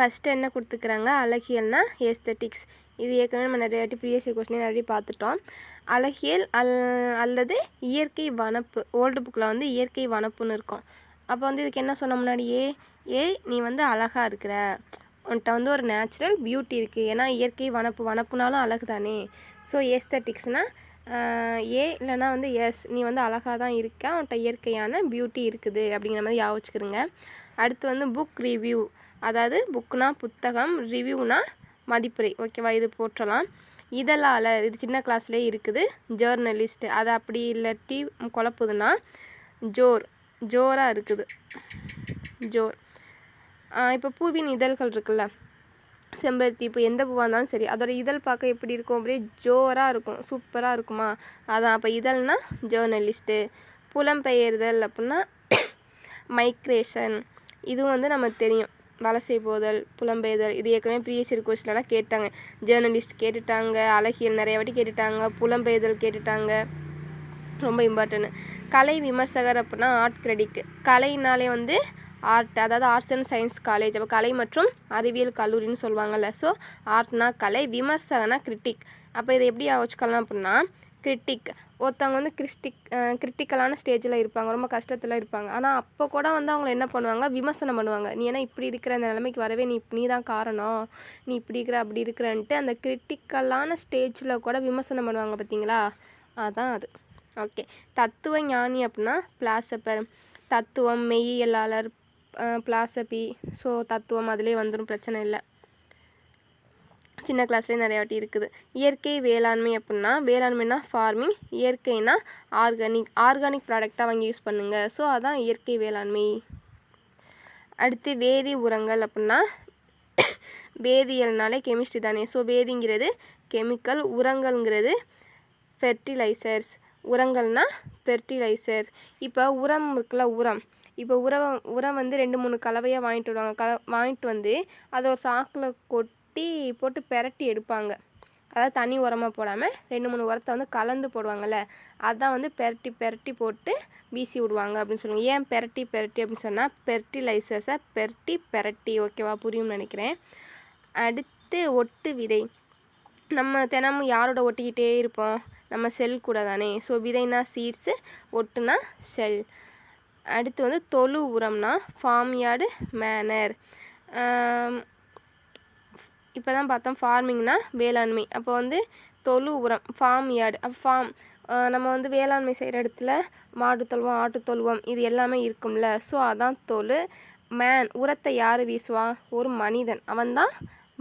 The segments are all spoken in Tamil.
ஃபஸ்ட்டு என்ன கொடுத்துக்கிறாங்க அழகியல்னா ஏஸ்தட்டிக்ஸ் இது ஏற்கனவே நம்ம நிறைய வாட்டி ப்ரீவியஸ் கொஸ்டின் நிறைய பார்த்துட்டோம். அழகியல் அல் அல்லது இயற்கை வனப்பு. ஓல்டு புக்கில் வந்து இயற்கை வனப்புன்னு இருக்கும். அப்போ வந்து இதுக்கு என்ன சொன்ன முன்னாடி? ஏ நீ வந்து அழகாக இருக்கிற. உன்கிட்ட வந்து ஒரு நேச்சுரல் பியூட்டி இருக்குது ஏன்னா இயற்கை வனப்பு வனப்புனாலும் அழகு தானே ஸோ ஏஸ்தட்டிக்ஸ்னால் ஏ இல்லைனா வந்து எஸ். நீ வந்து அழகாக தான் இருக்க அவன்கிட்ட இயற்கையான பியூட்டி இருக்குது அப்படிங்கிற மாதிரி ஞாபகம் வச்சுக்கிறோங்க அடுத்து வந்து புக் ரிவ்யூ அதாவது புக்குனா புத்தகம் ரிவ்யூனா மதிப்புரை. ஓகேவா? இது போற்றலாம். இதழாளர் இது சின்ன கிளாஸ்லேயே இருக்குது. ஜேர்னலிஸ்ட் அது அப்படி இல்லாட்டி குழப்புதுன்னா ஜோர். ஜோராக இருக்குது. ஜோர். இப்போ பூவின் இதழ்கள் இருக்குல்ல. செம்பருத்தி இப்போ எந்த பூவாக இருந்தாலும் சரி அதோட இதழ் பார்க்க எப்படி இருக்கும் அப்படியே ஜோராக இருக்கும் சூப்பராக இருக்குமா? அதான் அப்போ இதழ்னா ஜேர்னலிஸ்ட்டு புலம்பெயர்தல் அப்படின்னா மைக்ரேஷன் இதுவும் வந்து நமக்கு தெரியும். வலசை போதல் புலம்பெயர்தல் இது ஏற்கனவே ப்ரீவியஸ் இயர் கொஸ்டின்லாம் கேட்டாங்க. ஜேர்னலிஸ்ட் கேட்டுட்டாங்க அழகியல் நிறைய வாட்டி கேட்டுட்டாங்க புலம்பெயர்தல் கேட்டுட்டாங்க. ரொம்ப இம்பார்ட்டன்ட் கலை விமர்சகர் அப்படின்னா ஆர்ட் கிரெடிக் கலைனாலே வந்து ஆர்ட் அதாவது ஆர்ட்ஸ் அண்ட் சயின்ஸ் காலேஜ் அப்போ கலை மற்றும் அறிவியல் கல்லூரின்னு சொல்லுவாங்கள்ல ஸோ ஆர்ட்னா கலை விமர்சகனா கிரிட்டிக் அப்போ இதை எப்படி வச்சுக்கலாம் அப்படின்னா கிரிட்டிக் ஒருத்தவங்க வந்து கிறிஸ்டிக் கிரிட்டிக்கலான ஸ்டேஜில் இருப்பாங்க. ரொம்ப கஷ்டத்தில் இருப்பாங்க. ஆனால் அப்போ கூட வந்து அவங்கள என்ன பண்ணுவாங்க? விமர்சனம் பண்ணுவாங்க. நீ ஏன்னா இப்படி இருக்கிற? அந்த நிலைமைக்கு வரவே நீ நீ தான் காரணம். நீ இப்படி இருக்கிற அப்படி இருக்கிறன்ட்டு அந்த கிரிட்டிக்கலான ஸ்டேஜில் கூட விமர்சனம் பண்ணுவாங்க பார்த்தீங்களா அதான் அது. ஓகே தத்துவ ஞானி அப்படின்னா பிளாசப்பர் தத்துவம் மெய்யியலாளர் பிளாசபி ஸோ தத்துவம் அதிலே வந்துடும் பிரச்சனை இல்லை. சின்ன கிளாஸ்லேயே நிறையா வாட்டி இருக்குது. இயற்கை வேளாண்மை அப்படின்னா வேளாண்மைனா ஃபார்மிங் இயற்கைனா ஆர்கானிக் ஆர்கானிக் ப்ராடக்டாக வாங்கி யூஸ் பண்ணுங்கள் ஸோ அதான் இயற்கை வேளாண்மை. அடுத்து வேதி உரங்கள் அப்படின்னா வேதியியல்னாலே கெமிஸ்ட்ரி தானே. ஸோ வேதிங்கிறது கெமிக்கல் உரங்கள்ங்கிறது ஃபெர்டிலைசர்ஸ் உரங்கள்னா ஃபெர்டிலைசர் இப்போ உரம் இருக்குல்ல உரம். இப்போ உரம் உரம் வந்து ரெண்டு மூணு கலவையாக வாங்கிட்டு வருவாங்க. க வாங்கிட்டு வந்து அதை ஒரு சாக்கில் கொட்டி போட்டு பெரட்டி எடுப்பாங்க. அதாவது தனி உரமாக போடாமல் ரெண்டு மூணு உரத்தை வந்து கலந்து போடுவாங்கள்ல அதான் வந்து பெரட்டி பெரட்டி போட்டு வீசி விடுவாங்க அப்படின்னு சொல்லுவாங்க. ஏன் பெரட்டி பெரட்டி அப்படின்னு சொன்னால் ஃபெர்டிலைசர்ஸை பெரட்டி பெரட்டி. ஓகேவா புரியும்னு நினைக்கிறேன். அடுத்து ஒட்டு விதை. நம்ம தினமும் யாரோட ஒட்டிக்கிட்டே இருப்போம்? நம்ம செல் கூட தானே. ஸோ விதைனா சீட்ஸு ஒட்டுனா செல். அடுத்து வந்து தொழு உரம்னா ஃபார்ம் யார்டு மேனர் இப்போ தான் பார்த்தோம் ஃபார்மிங்னா வேளாண்மை. அப்போ வந்து தொழு உரம் ஃபார்ம் யார்டு அப்போ ஃபார்ம் நம்ம வந்து வேளாண்மை செய்கிற இடத்துல மாடு தொழுவம் ஆட்டு தொழுவம் இது எல்லாமே இருக்கும்ல. ஸோ அதான் தொழு. மேன் உரத்தை யார் வீசுவா? ஒரு மனிதன். அவன்தான்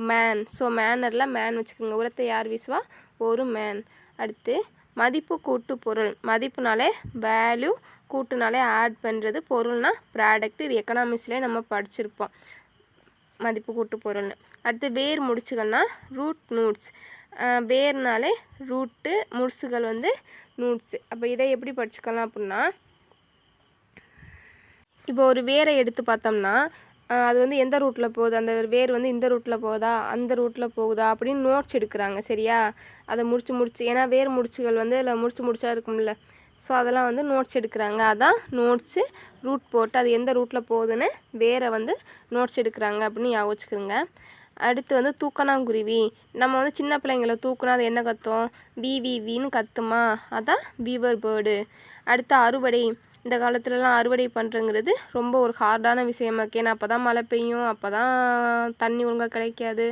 மேன் ஸோ மேனரில் மேன் வச்சுக்கோங்க. உரத்தை யார் வீசுவா? ஒரு மேன் அடுத்து மதிப்பு கூட்டு பொருள். மதிப்புனாலே வேல்யூ கூட்டுனாலே ஆட் பண்ணுறது பொருள்னால் ப்ராடக்ட் இது எக்கனாமிக்ஸ்லேயே நம்ம படிச்சிருப்போம். மதிப்பு கூட்டு பொருள்னு. அடுத்து வேர் முடிச்சுகள்னா ரூட் நூட்ஸ் வேர்னாலே ரூட்டு முடிச்சுகள் வந்து நூட்ஸு அப்போ இதை எப்படி படிச்சுக்கலாம் அப்படின்னா இப்போ ஒரு வேரை எடுத்து பார்த்தோம்னா அது வந்து எந்த ரூட்டில் போகுது? அந்த வேர் வந்து இந்த ரூட்டில் போகுதா? அந்த ரூட்டில் போகுதா? அப்படின்னு நோட்ஸ் எடுக்கிறாங்க சரியா? அதை முடிச்சு முடிச்சு ஏன்னா வேர் முடிச்சுகள் வந்து அதில் முடிச்சு முடிச்சா இருக்கும்ல. ஸோ அதெல்லாம் வந்து நோட்ஸ் எடுக்கிறாங்க. அதான் நோட்ஸு ரூட் போட்டு அது எந்த ரூட்டில் போகுதுன்னு வேரை வந்து நோட்ஸ் எடுக்கிறாங்க அப்படின்னு ஞாபகம் அடுத்து வந்து தூக்கணாங்குருவி. நம்ம வந்து சின்ன பிள்ளைங்கள தூக்குனா அது என்ன கத்தும்? வி வி வின்னு கத்துமா? அதான் வீவர் பேர்டு அடுத்து அறுவடை. இந்த காலத்துலலாம் அறுவடை பண்ணுறங்கிறது ரொம்ப ஒரு ஹார்டான விஷயமா ஏன்னா அப்போ தான் மழை பெய்யும் அப்போ தான் தண்ணி ஒழுங்காக கிடைக்காது.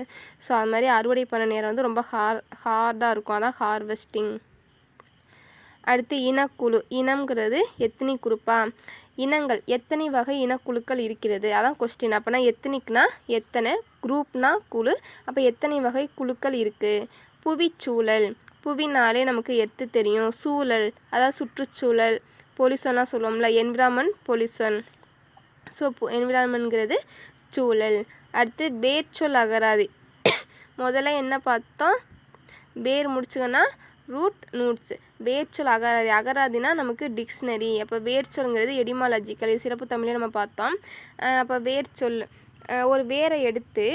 ஸோ அது மாதிரி அறுவடை பண்ண நேரம் வந்து ரொம்ப ஹார் ஹார்டாக இருக்கும். அதான் ஹார்வெஸ்டிங். அடுத்து இனக்குழு. இனம்ங்கிறது எத்தனை குரூப்பா இனங்கள். எத்தனை வகை இனக்குழுக்கள் இருக்கிறது? அதான் கொஸ்டின் அப்போனா எத்தனிக்னா எத்தனை? குரூப்னா குழு. அப்போ எத்தனை வகை குழுக்கள் இருக்குது புவிச்சூழல். புவினாலே நமக்கு எத்து தெரியும். சூழல். அதாவது சுற்றுச்சூழல். பொல்யூஷனாக சொல்லுவோம்ல என்விரான்மெண்ட் பொல்யூஷன் ஸோ என்விரான்மெண்ட்ங்கிறது சூழல். அடுத்து வேர்ச்சொல் அகராதி. முதல்ல என்ன பார்த்தோம்? வேர் முடிச்சுங்கன்னா ரூட் நூட்ஸ் வேர்ச்சொல் அகராதி. அகராதினா நமக்கு டிக்ஷனரி அப்போ வேர்ச்சொல்ங்கிறது எடிமாலஜிக்கல் இது சிறப்பு தமிழே நம்ம பார்த்தோம். அப்போ வேர்ச்சொல் ஒரு வேரை எடுத்து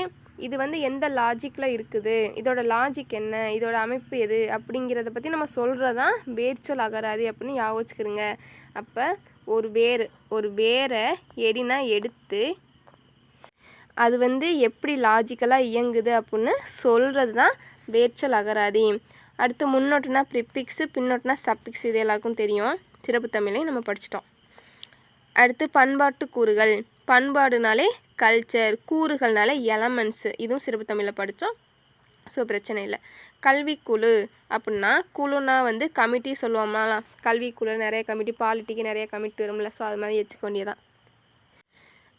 இது வந்து எந்த லாஜிக்கில் இருக்குது? இதோட லாஜிக் என்ன? இதோட அமைப்பு எது? அப்படிங்கிறத பற்றி நம்ம சொல்கிறது தான் வேர்ச்சொல் அகராதி அப்படின்னு ஞாபகம் வச்சுக்கிறோங்க அப்போ ஒரு வேர் ஒரு வேரை எடினா எடுத்து அது வந்து எப்படி லாஜிக்கலாக இயங்குது அப்படின்னு சொல்கிறது தான் வேர்ச்சொல் அகராதி. அடுத்து முன்னோட்டுனா ப்ரிபிக்ஸு பின்னோட்டுனா சப்பிக்ஸ் இது எல்லாருக்கும் தெரியும். சிறப்பு தமிழையும் நம்ம படிச்சிட்டோம். அடுத்து பண்பாட்டு கூறுகள். பண்பாடுனாலே கல்ச்சர் கூறுகள்னால எலமெண்ட்ஸு இதுவும் சிறப்பு தமிழில் படித்தோம் ஸோ பிரச்சனை இல்லை. கல்விக்குழு அப்படின்னா குழுனா வந்து கமிட்டி சொல்லுவோம்னா கல்விக்குழு நிறைய கமிட்டி பாலிட்டிக்கு நிறைய கமிட்டி வரும்ல. ஸோ அது மாதிரி வச்சுக்க வேண்டியதான்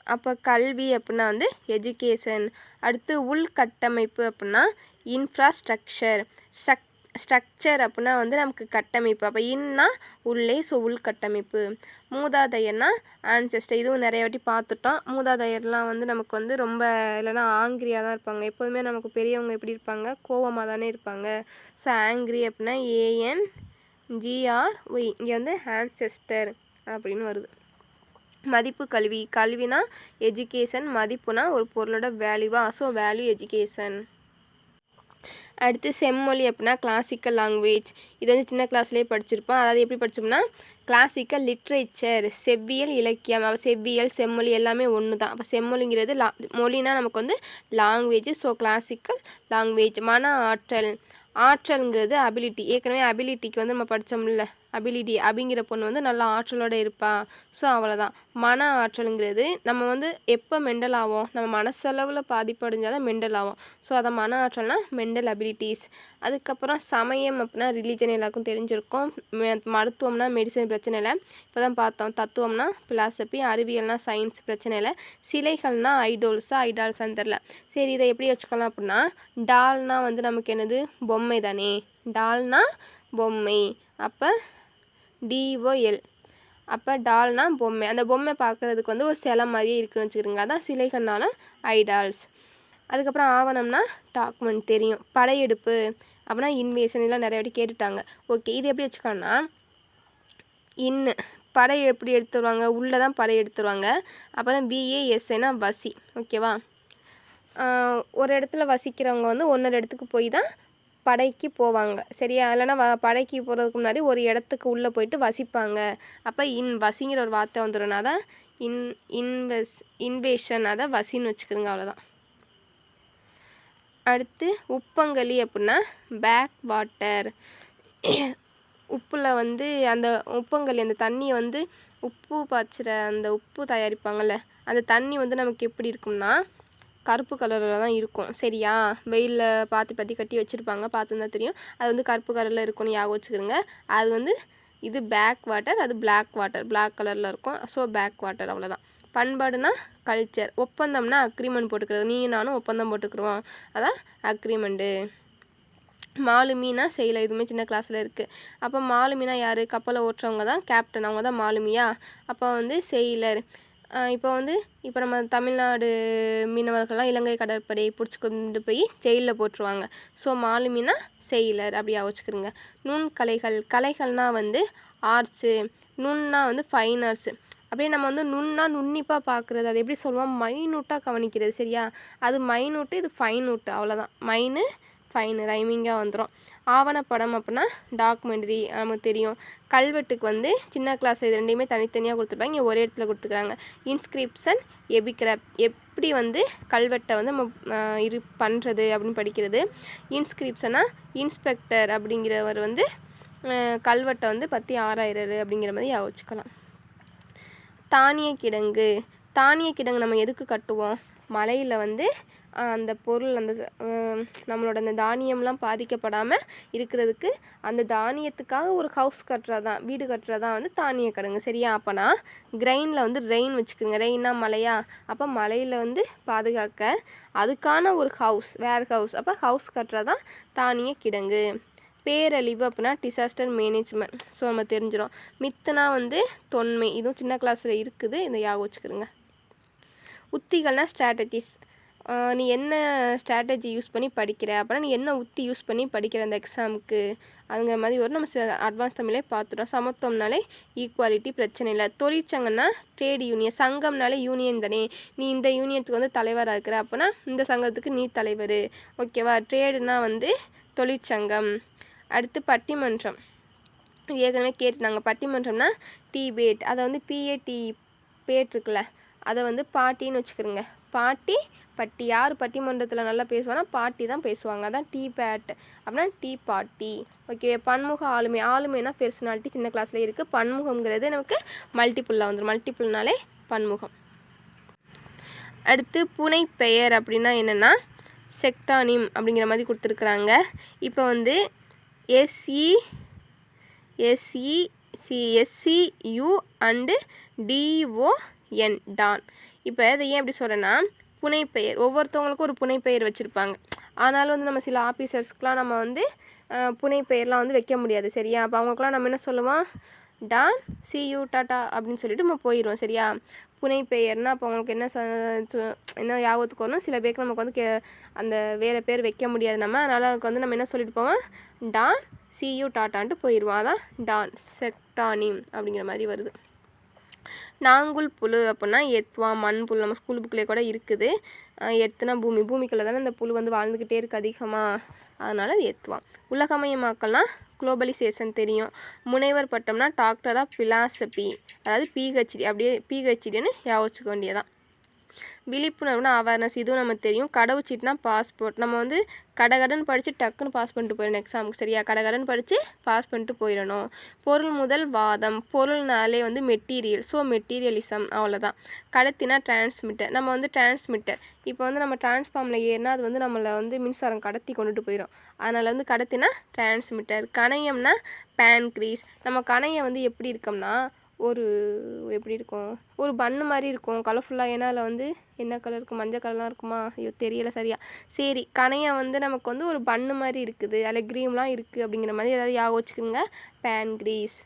அப்போ கல்வி அப்படின்னா வந்து எஜுகேஷன் அடுத்து உள்கட்டமைப்பு அப்படின்னா இன்ஃப்ராஸ்ட்ரக்சர் ஸ்ட்ரக் ஸ்ட்ரக்சர் அப்படின்னா வந்து நமக்கு கட்டமைப்பு. அப்போ இன்னா உள்ளே ஸோ உள்கட்டமைப்பு மூதாதையர்னா ஆன்செஸ்டர் இதுவும் நிறைய வாட்டி பார்த்துட்டோம் மூதாதையர்லாம் வந்து நமக்கு வந்து ரொம்ப இல்லைன்னா ஆங்கிரியாக தான் இருப்பாங்க. எப்போதுமே நமக்கு பெரியவங்க எப்படி இருப்பாங்க? கோவமாக தானே இருப்பாங்க. ஸோ ஆங்கிரி அப்படின்னா A N G R Y இங்கே வந்து ஆன்செஸ்டர் அப்படின்னு வருது. மதிப்பு கல்வி. கல்வினா எஜுகேஷன் மதிப்புனா ஒரு பொருளோட வேல்யூவா ஸோ வேல்யூ எஜுகேஷன் அடுத்து செம்மொழி அப்படின்னா கிளாசிக்கல் லாங்குவேஜ் இது வந்து சின்ன கிளாஸ்லேயே படிச்சிருப்போம். அதாவது எப்படி படிச்சோம்னா கிளாசிக்கல் லிட்ரேச்சர் செவ்வியல் இலக்கியம். அப்போ செவ்வியல் செம்மொழி எல்லாமே ஒன்று தான் அப்போ செம்மொழிங்கிறது லா மொழினா நமக்கு வந்து லாங்குவேஜ் ஸோ கிளாசிக்கல் லாங்குவேஜ் மன ஆற்றல். ஆற்றல்ங்கிறது அபிலிட்டி ஏற்கனவே அபிலிட்டிக்கு வந்து நம்ம படித்தோம்ல அபிலிட்டி அப்படிங்கிற பொண்ணு வந்து நல்லா ஆற்றலோடு இருப்பா. ஸோ அவ்வளோதான் மன ஆற்றலுங்கிறது நம்ம வந்து எப்போ மெண்டல் ஆகும் நம்ம மனசளவில் பாதிப்படைஞ்சால் தான் மெண்டல் ஆகும் ஸோ அதை மன ஆற்றல்னா மெண்டல் அபிலிட்டிஸ் அதுக்கப்புறம் சமயம் அப்படின்னா ரிலீஜன் எல்லாருக்கும் தெரிஞ்சிருக்கும். மருத்துவம்னா மெடிசன் பிரச்சனை இல்லை. இப்போ தான் பார்த்தோம். தத்துவம்னா பிலாசபி அறிவியல்னா சயின்ஸ் பிரச்சனை இல்லை. சிலைகள்னா ஐடோல்ஸா ஐடால்ஸான்னு தெரில சரி இதை எப்படி வச்சுக்கலாம் அப்படின்னா டால்னால் வந்து நமக்கு என்னது? பொம்மை தானே டால்னா பொம்மை. அப்போ டிஓஎல் அப்போ டால்னா பொம்மை. அந்த பொம்மை பார்க்குறதுக்கு வந்து ஒரு சிலை மாதிரியே இருக்குன்னு வச்சுக்கிறோங்க அதான் சிலைகள்னால ஐடால்ஸ். அதுக்கப்புறம் ஆவணம்னா டாக்குமெண்ட் தெரியும். படையெடுப்பு அப்படின்னா இன்வேஷன் எல்லாம் நிறைய வாட்டி கேட்டுட்டாங்க. ஓகே இது எப்படி வச்சுக்கோன்னா இன்னு படை எப்படி எடுத்துருவாங்க உள்ளே தான் படை எடுத்து வருவாங்க அப்புறம் பிஏஎஸ்ஐனா வசி. ஓகேவா ஒரு இடத்துல வசிக்கிறவங்க வந்து ஒன்னொரு இடத்துக்கு போய் தான் படைக்கு போவாங்க. சரியா? இல்லைன்னா வ படைக்கு போகிறதுக்கு முன்னாடி ஒரு இடத்துக்கு உள்ளே போயிட்டு வசிப்பாங்க. அப்போ இன் வசிங்கிற ஒரு வார்த்தை வந்துடும்னா தான் இன் இன்வெஸ் இன்வேஷன் அதை வசின்னு வச்சுக்கிறோங்க அவ்வளோதான் அடுத்து உப்பங்களி அப்படின்னா பேக் வாட்டர் உப்பில் வந்து அந்த உப்பங்களி அந்த தண்ணியை வந்து உப்பு பாய்ச்சுற அந்த உப்பு தயாரிப்பாங்கள்ல அந்த தண்ணி வந்து நமக்கு எப்படி இருக்கும்னா கருப்பு கலரில் தான் இருக்கும். சரியா? வெயிலில் பாத்தி பாத்தி கட்டி வச்சுருப்பாங்க. பார்த்துருந்தா தெரியும். அது வந்து கருப்பு கலரில் இருக்கும்னு ஞாபகம் வச்சுக்கிறோங்க அது வந்து இது பேக் வாட்டர் அது பிளாக் வாட்டர் பிளாக் கலரில் இருக்கும். ஸோ பேக் வாட்டர் அவ்வளோதான் பண்பாடுனா கல்ச்சர் ஒப்பந்தம்னா அக்ரிமெண்ட் போட்டுக்கிறது. நீ நானும் ஒப்பந்தம் போட்டுக்கிறோம் அதான் அக்ரிமெண்ட்டு மாலுமினா செய்யல. இதுவுமே சின்ன கிளாஸில் இருக்குது அப்போ மாலுமினா யார்? கப்பலை ஓட்டுறவங்க தான் கேப்டன் அவங்க தான் மாலுமியா அப்போ வந்து செயலர் இப்போ வந்து இப்போ நம்ம தமிழ்நாடு மீனவர்கள்லாம் இலங்கை கடற்படையை பிடிச்சி கொண்டு போய் ஜெயிலில் போட்டுருவாங்க. ஸோ மாலுமினா செயலர் அப்படியா வச்சுக்கிறோங்க நுண் கலைகள் கலைகள்னால் வந்து ஆர்ட்ஸு நுண்ணா வந்து ஃபைன் ஆர்ட்ஸு அப்படியே நம்ம வந்து நுண்ணா நுண்ணிப்பாக பார்க்குறது அது எப்படி சொல்லுவோம்? மைனூட்டாக கவனிக்கிறது சரியா? அது மைனூட்டு இது ஃபைனூட்டு அவ்வளோதான் மைனு ஃபைனு ரைமிங்காக வந்துடும் ஆவணப்படம் அப்படின்னா டாக்குமெண்ட்ரி நமக்கு தெரியும். கல்வெட்டுக்கு வந்து சின்ன கிளாஸ் இது ரெண்டையுமே தனித்தனியாக கொடுத்துருப்பாங்க. இங்கே ஒரே இடத்துல கொடுத்துருக்காங்க. இன்ஸ்கிரிப்ஷன் எபிக்ரப் எப்படி வந்து கல்வெட்டை வந்து நம்ம இரு பண்ணுறது அப்படின்னு படிக்கிறது. இன்ஸ்கிரிப்ஷனாக இன்ஸ்பெக்டர் அப்படிங்கிறவர் வந்து கல்வெட்டை வந்து பற்றி ஆராயிறாரு அப்படிங்கிற மாதிரி யோசிச்சுக்கலாம். தானிய கிடங்கு தானிய கிடங்கு நம்ம எதுக்கு கட்டுவோம்? மலையில் வந்து அந்த பொருள் அந்த நம்மளோட அந்த தானியம்லாம் பாதிக்கப்படாமல் இருக்கிறதுக்கு அந்த தானியத்துக்காக ஒரு ஹவுஸ் கட்டுறதான் வீடு கட்டுறதான் வந்து தானிய கிடங்கு. சரியா? அப்போனா கிரைனில் வந்து ரெயின் வச்சுக்கோங்க. ரெயின்னா மழையா? அப்போ மலையில் வந்து பாதுகாக்க அதுக்கான ஒரு ஹவுஸ் வேர் ஹவுஸ் அப்போ ஹவுஸ் கட்டுறதான் தானிய கிடங்கு. பேரழிவு அப்படின்னா டிசாஸ்டர் மேனேஜ்மெண்ட் ஸோ நம்ம தெரிஞ்சிடும் மித்துனா வந்து தொன்மை. இதுவும் சின்ன கிளாஸில் இருக்குது. இந்த ஞாபகம் வச்சுக்கிறோங்க உத்திகள்னால் ஸ்ட்ராட்டஜிஸ் நீ என்ன ஸ்ட்ராட்டஜி யூஸ் பண்ணி படிக்கிற? அப்புறம் நீ என்ன உத்தி யூஸ் பண்ணி படிக்கிற அந்த எக்ஸாமுக்கு அதுங்கிற மாதிரி ஒரு நம்ம அட்வான்ஸ் தமிழே பார்த்துட்டோம். சமத்துவம்னாலே ஈக்குவாலிட்டி பிரச்சனை இல்லை. தொழிற்சங்கம்னா ட்ரேட் யூனியன் சங்கம்னாலே யூனியன் தானே. நீ இந்த யூனியனுக்கு வந்து தலைவராக இருக்கிற அப்போனா இந்த சங்கத்துக்கு நீ தலைவர். ஓகேவா ட்ரேடுனா வந்து தொழிற்சங்கம். அடுத்து பட்டிமன்றம். ஏற்கனவே கேட்டுனாங்க பட்டிமன்றம்னா டிபேட் அதை வந்து பிஏடி பேட் இருக்குல்ல. அதை வந்து பாட்டின்னு வச்சுக்கிறோங்க. பாட்டி பட்டி. யார் பட்டிமன்றத்தில் நல்லா பேசுவானா பாட்டி தான் பேசுவாங்க. அதான் டீ பேட். அப்படின்னா டீ பாட்டி. ஓகே பன்முக ஆளுமை. ஆளுமைனா பெர்சனாலிட்டி சின்ன கிளாஸில் இருக்குது பன்முகம்ங்கிறது நமக்கு மல்டிப்புளில் வந்துடும் மல்டிப்புள்னாலே பன்முகம். அடுத்து புனை பெயர் அப்படின்னா என்னென்னா செக்டானிம் அப்படிங்கிற மாதிரி கொடுத்துருக்குறாங்க. இப்போ வந்து S E S E C S C U and D O N Don. இப்போ இதை ஏன் எப்படி சொல்கிறேன்னா புனைப்பெயர். ஒவ்வொருத்தவங்களுக்கும் ஒரு புனைப்பெயர் வச்சுருப்பாங்க. ஆனாலும் வந்து நம்ம சில ஆஃபீஸர்ஸ்க்கெலாம் நம்ம வந்து புனைப்பெயர்லாம் வந்து வைக்க முடியாது சரியா? அப்போ அவங்களுக்குலாம் நம்ம என்ன சொல்லுவோம்? டான் சி யூ டாட்டா அப்படின்னு சொல்லிட்டு நம்ம போயிடுவோம் சரியா? புனைப்பெயர்னா அப்போ அவங்களுக்கு என்ன ச- சு- என்ன ஞாபகத்துக்கு வரணும்? சில பேருக்கு நமக்கு வந்து கே அந்த வேறு பேர் வைக்க முடியாது நம்ம. அதனால் அதுக்கு வந்து நம்ம என்ன சொல்லிட்டு போவோம்? டான் சி யூ டாட்டான்ட்டு போயிடுவோம். அதான் டான் செக்டானிம் அப்படிங்கிற மாதிரி வருது. நாங்குல் புழு அப்படின்னா எத்வா மண் புழு நம்ம ஸ்கூல் புக்கிலே கூட இருக்குது. அஹ் எத்துனா பூமி பூமிக்குள்ளே தானே இந்த புழு வந்து வாழ்ந்துக்கிட்டே இருக்குது அதிகமாக அதனால் அது எத்வா. உலகமயமாக்கல்னால் குளோபலைசேஷன் தெரியும். முனைவர் பட்டம்னா டாக்டர் ஆஃப் பிலாசபி. அதாவது பிஹெச்டி அப்படியே பிஹெச்டின்னு யோசிச்சுக்க வேண்டியதான் விழிப்புணர்வுனா அவேர்னஸ் இதுவும் நம்ம தெரியும். கடவுச்சீட்னா பாஸ்போர்ட் நம்ம வந்து கடகடன் படித்து டக்குன்னு பாஸ் பண்ணிட்டு போயிடணும் எக்ஸாமுக்கு சரியா? கடகடன் படித்து பாஸ் பண்ணிட்டு போயிடணும். பொருள் முதல் வாதம். பொருள்னாலே வந்து மெட்டீரியல் ஸோ மெட்டீரியலிசம் அவ்வளோதான் கடத்தினா டிரான்ஸ்மிட்டர் நம்ம வந்து டிரான்ஸ்மிட்டர் இப்போ வந்து நம்ம டிரான்ஸ்ஃபார்மில் ஏறினா அது வந்து நம்மளை வந்து மின்சாரம் கடத்தி கொண்டுட்டு போயிடும். அதனால் வந்து கடத்தினா டிரான்ஸ்மிட்டர் கணையம்னா பேன்க்ரீஸ் நம்ம கணையம் வந்து எப்படி இருக்கோம்னா ஒரு எப்படி இருக்கும்? ஒரு பன்னு மாதிரி இருக்கும். கலர்ஃபுல்லாக ஏன்னா அதில் வந்து என்ன கலர் இருக்கும் மஞ்சள் கலர்லாம் இருக்குமா? ஐயோ தெரியலை சரியா. சரி கணையம் வந்து நமக்கு வந்து ஒரு பன்னு மாதிரி இருக்குது. அதில் க்ரீம்லாம் இருக்குது அப்படிங்கிற மாதிரி ஏதாவது ஞாபகம் வச்சுக்கோங்க. பேன் கிரீஸ்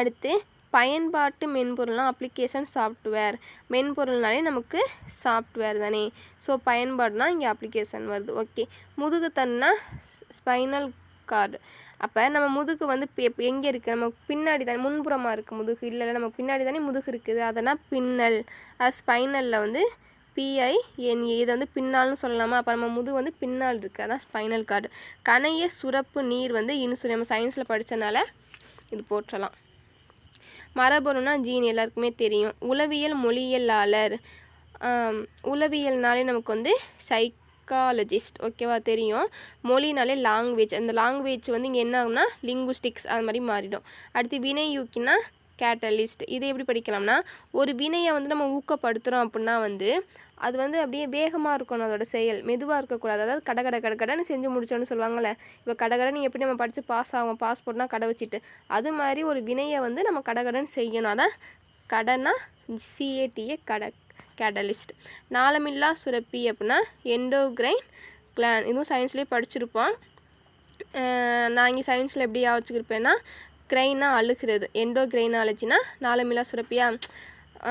அடுத்து பயன்பாட்டு மென்பொருள்லாம் அப்ளிகேஷன் சாஃப்ட்வேர் மென்பொருள்னாலே நமக்கு சாஃப்ட்வேர் தானே. ஸோ பயன்பாடுனா இங்கே அப்ளிகேஷன் வருது. ஓகே முதுகுத்தன்னா ஸ்பைனல் கார்டு அப்போ நம்ம முதுகு வந்து எங்கே இருக்குது நம்ம பின்னாடி தானே முன்புறமாக இருக்குது முதுகு. இல்லை நம்ம நமக்கு பின்னாடி தானே முதுகு இருக்குது. அதனால் பின்னல் அது ஸ்பைனலில் வந்து பிஐஎன்ஏ இதை வந்து பின்னால்னு சொல்லலாமா? அப்போ நம்ம முதுகு வந்து பின்னால் இருக்குது அதான் ஸ்பைனல் கார்டு கனைய சுரப்பு நீர் வந்து இன்சுலின் நம்ம சயின்ஸில் படித்தனால இது போற்றலாம். மரபணுனா ஜீன் எல்லாருக்குமே தெரியும். உளவியல் மொழியியலாளர் உளவியல்னாலே நமக்கு வந்து சைக் சைக்காலஜிஸ்ட் ஓகேவா தெரியும். மொழினாலே லாங்குவேஜ் அந்த லாங்குவேஜ் வந்து இங்கே என்ன ஆகும்னா லிங்குஸ்டிக்ஸ் அது மாதிரி மாறிடும். அடுத்து வினை யூக்கினா கேட்டலிஸ்ட் இதை எப்படி படிக்கலாம்னா ஒரு வினையை வந்து நம்ம ஊக்கப்படுத்துகிறோம் அப்படின்னா வந்து அது வந்து அப்படியே வேகமாக இருக்கணும் அதோட செயல். மெதுவாக இருக்கக்கூடாது. அதாவது கட கட கட கடன்னு செஞ்சு முடிச்சோன்னு சொல்லுவாங்கள்ல இப்போ கடகடன்னு எப்படி நம்ம படித்து பாஸ் ஆகும் பாஸ்போர்ட்னா கடை வச்சுட்டு. அது மாதிரி ஒரு வினையை வந்து நம்ம கடகடன்னு செய்யணும். அதான் கடனா சிஏடிஏ கடை கேட்டலிஸ்ட் நாளமில்லா சுரப்பி அப்படின்னா எண்டோக்ரைன் கிளான் இதுவும் சயின்ஸ்லேயே படிச்சிருப்போம். நான் இங்கே சயின்ஸில் எப்படி யோசிச்சுருப்பேன்னா கிரைனா அழுகிறது. எண்டோக்ரைனாலஜினா நாளமில்லா சுரப்பியா?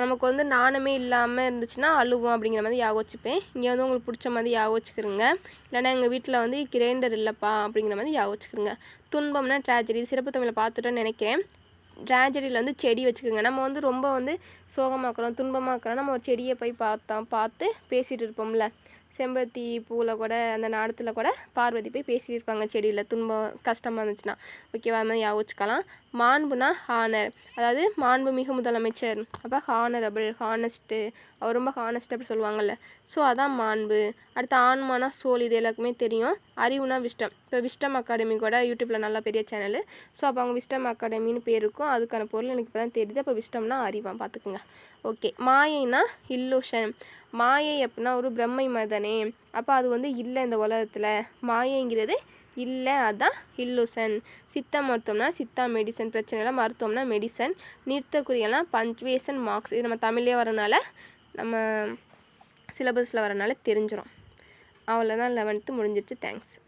நமக்கு வந்து நாணமே இல்லாமல் இருந்துச்சுன்னா அழுவோம் அப்படிங்கிற மாதிரி யாக வச்சுப்பேன். இங்கே வந்து உங்களுக்கு பிடிச்ச மாதிரி ஞாபகம் வச்சுக்கிறோங்க இல்லைன்னா எங்கள் வீட்டில் வந்து கிரைண்டர் இல்லைப்பா அப்படிங்கிற மாதிரி யாக வச்சுக்கிறோங்க துன்பம்னா ட்ராஜடி சிறப்பு தமிழை பார்த்துட்டோன்னு நினைக்கிறேன். ட்ராஜடியில் வந்து செடி வச்சுக்கோங்க. நம்ம வந்து ரொம்ப வந்து சோகமாக்குறோம் துன்பமாக்குறோம். நம்ம ஒரு செடியை போய் பார்த்தோம் பார்த்து பேசிகிட்டு இருப்போம்ல. செம்பருத்தி பூவில் கூட அந்த நாடத்தில் கூட பார்வதி போய் பேசிட்டு இருப்பாங்க செடியில். துன்பம் கஷ்டமாக இருந்துச்சுன்னா. ஓகேவா அது மாதிரி ஞாபகம் மாண்புனா ஹானர். அதாவது மாண்புமிகு முதலமைச்சர். அப்போ ஹானரபிள் ஹானஸ்ட்டு அவர் ரொம்ப ஹானஸ்ட் அப்படி சொல்லுவாங்கல்ல. ஸோ அதான் மாண்பு. அடுத்து ஆன்மானா சோல் இது எல்லாருக்குமே தெரியும். அறிவுனா விஷ்டம். இப்போ விஷ்டம் அகாடமி கூட யூடியூப்பில் நல்லா பெரிய சேனல். ஸோ அப்போ அவங்க விஷ்டம் அகாடமின்னு பேர் இருக்கும். அதுக்கான பொருள் எனக்கு இப்போ தான் தெரியுது. அப்போ விஷ்டம்னா அறிவான் பார்த்துக்குங்க ஓகே. மாயைனா இல்லூஷன். மாயை அப்படின்னா ஒரு பிரம்மை மதனே. அப்போ அது வந்து இல்லை இந்த உலகத்தில். மாயைங்கிறது இல்லை அதுதான் இல்லூசன் சித்தா மருத்துவம்னா சித்தா மெடிசன் பிரச்சனை மருத்துவம்னா மெடிசன் நிறுத்தக்குறியெல்லாம் பஞ்சுவேஷன் மார்க்ஸ் இது நம்ம தமிழ்லேயே வரனால நம்ம சிலபஸில் வரனால தெரிஞ்சிடும் அவ்வளோதான் லெவன்த்து முடிஞ்சிருச்சு. தேங்க்ஸ்